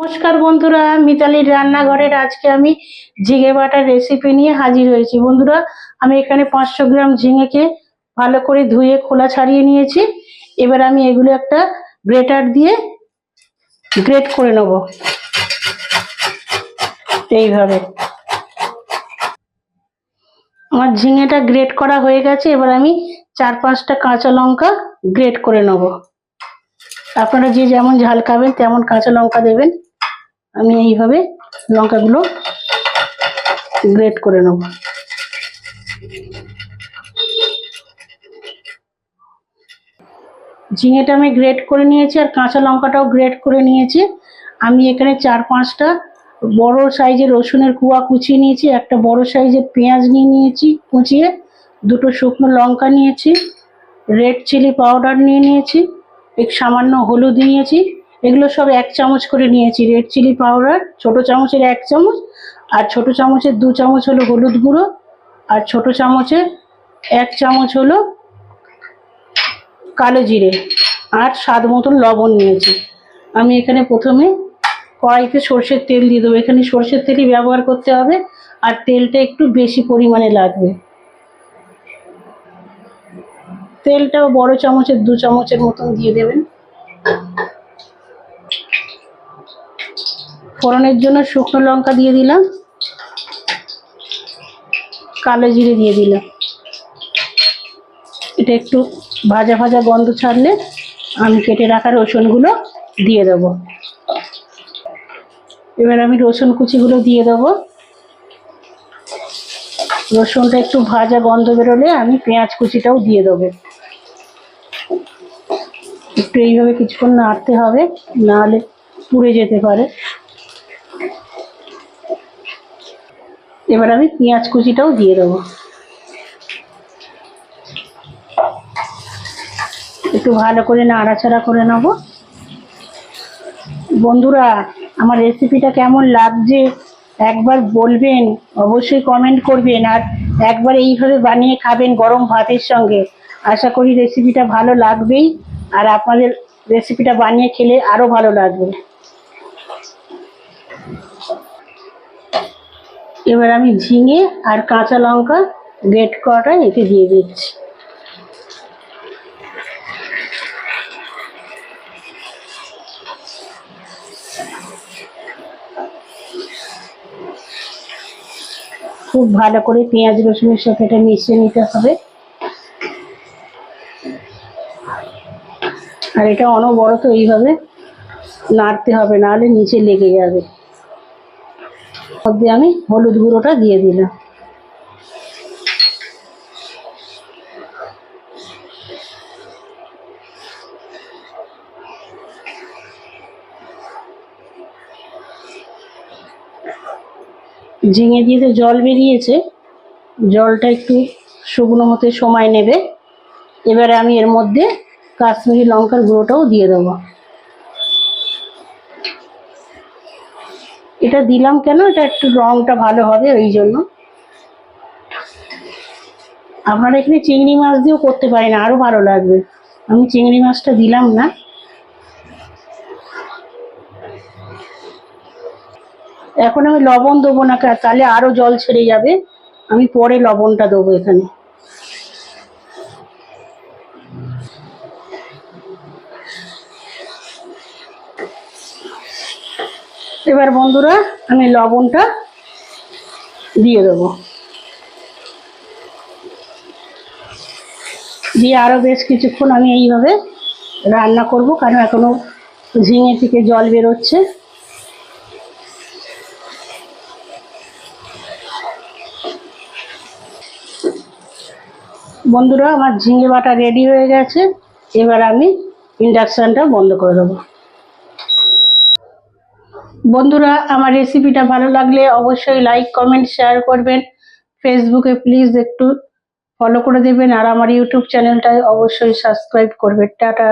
নমস্কার বন্ধুরা, মিতালির রান্নাঘরের আজকে আমি ঝিঙে বাটার রেসিপি নিয়ে হাজির হয়েছি। বন্ধুরা, আমি এখানে পাঁচশো গ্রাম ঝিঙেকে ভালো করে ধুয়ে খোলা ছাড়িয়ে নিয়েছি। এবার আমি এগুলো একটা গ্রেটার দিয়ে গ্রেট করে নেব। এইভাবে। আমার ঝিঙেটা গ্রেট করা হয়ে গেছে, এবার আমি চার পাঁচটা কাঁচা লঙ্কা গ্রেট করে নেব। আপনারা যে যেমন ঝাল খাবেন, তেমন কাঁচা লঙ্কা দেবেন। আমি এইভাবে লঙ্কাগুলো গ্রেট করে নেব। ঝিঙেটা আমি গ্রেট করে নিয়েছি আর কাঁচা লঙ্কাটাও গ্রেট করে নিয়েছি। আমি এখানে চার পাঁচটা বড় সাইজের রসুনের কুয়া কুচিয়ে নিয়েছি, একটা বড় সাইজের পেঁয়াজ নিয়ে নিয়েছি কুচিয়ে, দুটো শুকনো লঙ্কা নিয়েছি রেড চিলি পাউডার নিয়ে নিয়েছি, এক সামান্য হলুদ নিয়েছি এগুলো সব এক চামচ করে নিয়েছি। রেড চিলি পাউডার ছোট চামচের এক চামচ, আর ছোট চামচের দু চামচ হলো হলুদ গুঁড়ো, আর ছোট চামচের এক চামচ হলো কালো জিরে, আর স্বাদ মতন লবণ নিয়েছি। আমি এখানে প্রথমে কড়াইতে সর্ষের তেল দিয়ে দেবো। এখানে সর্ষের তেলই ব্যবহার করতে হবে, আর তেলটা একটু বেশি পরিমাণে লাগবে। তেলটাও বড় চামচের, দু চামচের মতন দিয়ে দেবেন। ফোড়নের জন্য শুকনো লঙ্কা দিয়ে দিলাম। কালো জিরে দিয়ে দিলাম। এটা একটু ভাজা ভাজা গন্ধ ছাড়লে আমি কেটে রাখা রসুনগুলো দিয়ে দেব। এবার আমি রসুন কুচিগুলো দিয়ে দেব। রসুনটা একটু ভাজা গন্ধ বেরোলে আমি পেঁয়াজ কুচিটাও দিয়ে দেবো। একটু এইভাবে কিছুক্ষণ নাড়তে হবে, নাহলে পুড়ে যেতে পারে। এবার আমি পেঁয়াজ কুচিটাও দিয়ে দেবো। একটু ভালো করে নাড়াচাড়া করে নেব। বন্ধুরা, আমার রেসিপিটা কেমন লাগছে একবার বলবেন, অবশ্যই কমেন্ট করবেন আর একবার এইভাবে বানিয়ে খাবেন গরম ভাতের সঙ্গে। আশা করি রেসিপিটা ভালো লাগবেই আর আপনাদের রেসিপিটা বানিয়ে খেলে আরও ভালো লাগবে। এবার আমি ঝিঙে আর কাঁচা লঙ্কা গ্রেট করাটা এতে দিয়ে দিচ্ছি। খুব ভালো করে পেঁয়াজ, রসুনের সাথে এটা মিশিয়ে নিতে হবে। আর এটা অনবরত এইভাবে নাড়তে হবে, নাহলে নিচে লেগে যাবে। মধ্যে আমি হলুদ গুঁড়োটা দিয়ে দিলাম। ঝিঙে দিয়ে তো জল বেরিয়েছে, জলটা একটু শুকনো হতে সময় নেবে। এবারে আমি এর মধ্যে কাশ্মীরি লঙ্কার গুঁড়োটাও দিয়ে দেবো। এটা দিলাম কেন? এটা একটু রংটা ভালো হবে ওই জন্য। আপনারা এখানে চিংড়ি মাছ দিয়েও করতে পারেন আরও ভালো লাগবে। আমি চিংড়ি মাছটা দিলাম না। এখন আমি লবণ দেবো না, তাহলে আরও জল ছেড়ে যাবে। আমি পরে লবণটা দেবো এখানে। এবার বন্ধুরা আমি লবণটা দিয়ে দেবো। দিয়ে আরও বেশ কিছুক্ষণ আমি এইভাবে রান্না করব, কারণ এখনও ঝিঙে থেকে জল বেরোচ্ছে। বন্ধুরা, আমার ঝিঙে বাটা রেডি হয়ে গেছে। এবার আমি ইন্ডাকশানটা বন্ধ করে দেবো। বন্ধুরা, আমার রেসিপিটা ভালো লাগলে অবশ্যই লাইক কমেন্ট শেয়ার করবেন। ফেসবুকে প্লিজ একটু ফলো করে দেবেন। আর আমার ইউটিউব চ্যানেলটায় অবশ্যই সাবস্ক্রাইব করবেন। টাটা।